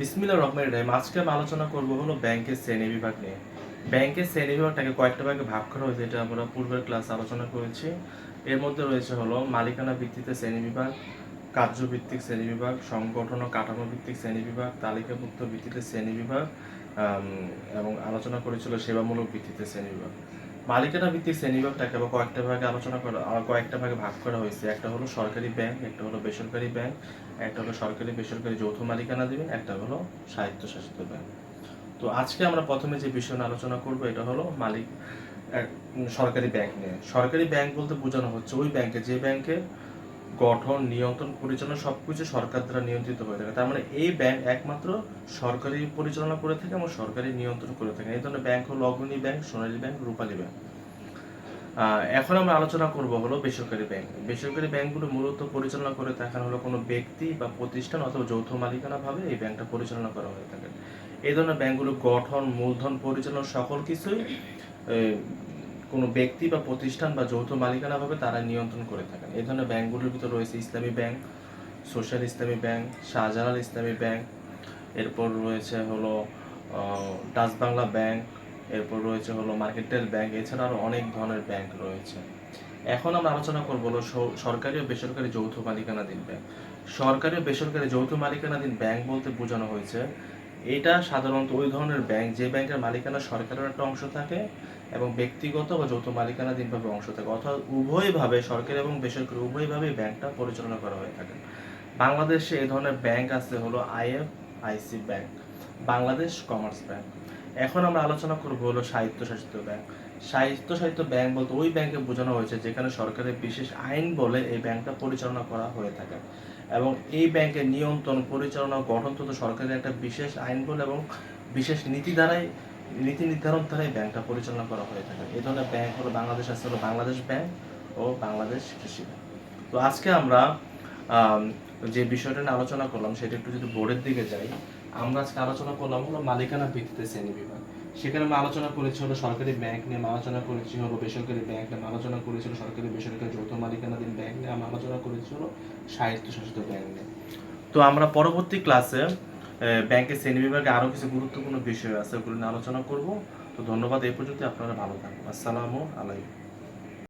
বিসমিল্লা রহমান রহিম। আজকে আমি আলোচনা করব হলো ব্যাংকের শ্রেণি বিভাগ নিয়ে। ব্যাংকের শ্রেণি বিভাগটাকে কয়েকটা ভাগে ভাগ করা হয়েছে, এটা আমরা পূর্বের ক্লাসে আলোচনা করেছি। এর মধ্যে রয়েছে হলো মালিকানা ভিত্তিতে শ্রেণি বিভাগ, কার্যভিত্তিক শ্রেণি বিভাগ, সংগঠন ও কাঠামো ভিত্তিক শ্রেণি বিভাগ, তালিকাভুক্ত ভিত্তিতে শ্রেণি বিভাগ এবং আলোচনা করেছিল সেবামূলক ভিত্তিতে শ্রেণি বিভাগ। মালিকানা ভিত্তিক শ্রেণীবিভাগটাকে বা কয়েকটা ভাগে আলোচনা করা কয়েকটা ভাগে ভাগ করা হয়েছে। একটা হলো সরকারি ব্যাংক, একটা হলো বেসরকারি ব্যাংক, একটা হলো সরকারি বেসরকারি যৌথ মালিকানা দেবেন একটা হলো স্বায়ত্তশাসিত ব্যাংক। তো আজকে আমরা প্রথমে যে বিষয় আলোচনা করব, এটা হলো মালিক সরকারি ব্যাংক নিয়ে। সরকারি ব্যাংক বলতে বোঝানো হচ্ছে ওই ব্যাংকে যে ব্যাংকে গঠন, নিয়ন্ত্রণ, পরিচালনা সবকিছু সরকার দ্বারা নিয়ন্ত্রিত হয়ে থাকে। তার মানে এই ব্যাংক একমাত্র সরকারি পরিচালনা করে থাকে এবং সরকারি নিয়ন্ত্রণ করে থাকে। এই ধরনের ব্যাংক হলো Agrani bank Sonali bank Rupali bank এখন আমরা আলোচনা করব হলো বেসরকারি ব্যাংক বেসরকারি ব্যাংকগুলো মূলত পরিচালনা করে থাকেন হলো কোনো ব্যক্তি বা প্রতিষ্ঠান অথবা যৌথ মালিকানা ভাবে এই ব্যাংকটা পরিচালনা করা হয়ে থাকে। এই ধরনের ব্যাংকগুলো গঠন, মূলধন, পরিচালনা সকল কিছুই কোনো ব্যক্তি বা প্রতিষ্ঠান বা যৌথ মালিকানা ভাবে তারা নিয়ন্ত্রণ করে থাকেন। এই ধরনের ব্যাংকগুলোর ভিতর রয়েছে Islami bank, social Islami bank, Shahjalal Islami bank, এরপর রয়েছে হলো ডাচ বাংলা ব্যাংক, এরপর রয়েছে হলো মার্কেটেল ব্যাংক, এছাড়া আরও অনেক ধরনের ব্যাংক রয়েছে। এখন আমরা আলোচনা করব হলো সরকারি ও বেসরকারি যৌথ মালিকানাধীন ব্যাংক। সরকারি ও বেসরকারি যৌথ মালিকানাধীন ব্যাংক বলতে বোঝানো হয়েছে এটা সাধারণত ওই ধরনের ব্যাংক যে ব্যাংকের মালিকানা সরকারের একটা অংশ থাকে এবং ব্যক্তিগত বা যৌথ মালিকানাধীনভাবে অংশ থাকে। অর্থাৎ উভয়ভাবে সরকারি এবং বেসরকারি উভয়ভাবে ব্যাংকটা পরিচালনা করা হয়ে থাকে। বাংলাদেশে এ ধরনের ব্যাংক আছে হলো IFIC bank, Bangladesh commerce bank. এখন আমরা আলোচনা করব হলো স্বায়ত্তশাসিত ব্যাংক। স্বায়ত্তশাসিত ব্যাংক বলতে ওই ব্যাংকে বোঝানো হয়েছে যেখানে সরকারের বিশেষ আইন বলে এই ব্যাংকটা পরিচালনা করা হয়ে থাকে। এবং এই ব্যাংকের নিয়ন্ত্রণ, পরিচালনা গঠন তথ্য সরকারের একটা বিশেষ আইন বলে এবং বিশেষ নীতি দ্বারাই, নীতি নির্ধারণ দ্বারাই ব্যাংকটা পরিচালনা করা হয়ে থাকে। এই ধরনের ব্যাংক হলো বাংলাদেশ, আছে হলো বাংলাদেশ ব্যাংক ও বাংলাদেশ কৃষি ব্যাংক। তো আজকে আমরা আম, যে বিষয়টা নিয়ে আলোচনা করলাম সেটা একটু যদি বোর্ডের দিকে যাই আমরা আজকে আলোচনা করলাম হলো মালিকানা ভিত্তিতে শ্রেণি বিভাগ। সেখানে আমরা আলোচনা করেছি হলো সরকারি ব্যাংক নিয়ে আলোচনা করেছি হলো বেসরকারি ব্যাংক নিয়ে আলোচনা করেছি হলো সরকারি বেসরকারি যৌথ মালিকানাধীন ব্যাংক নিয়ে আমরা আলোচনা করেছি হলো স্বায়ত্তশাসিত ব্যাংক নিয়ে। তো আমরা পরবর্তী ক্লাসে ব্যাংকের শ্রেণি বিভাগে আরও কিছু গুরুত্বপূর্ণ বিষয় আছে ওগুলো নিয়ে আলোচনা করব। তো ধন্যবাদ এই পর্যন্ত আপনারা ভালো থাকুন আসসালামু আলাইকুম।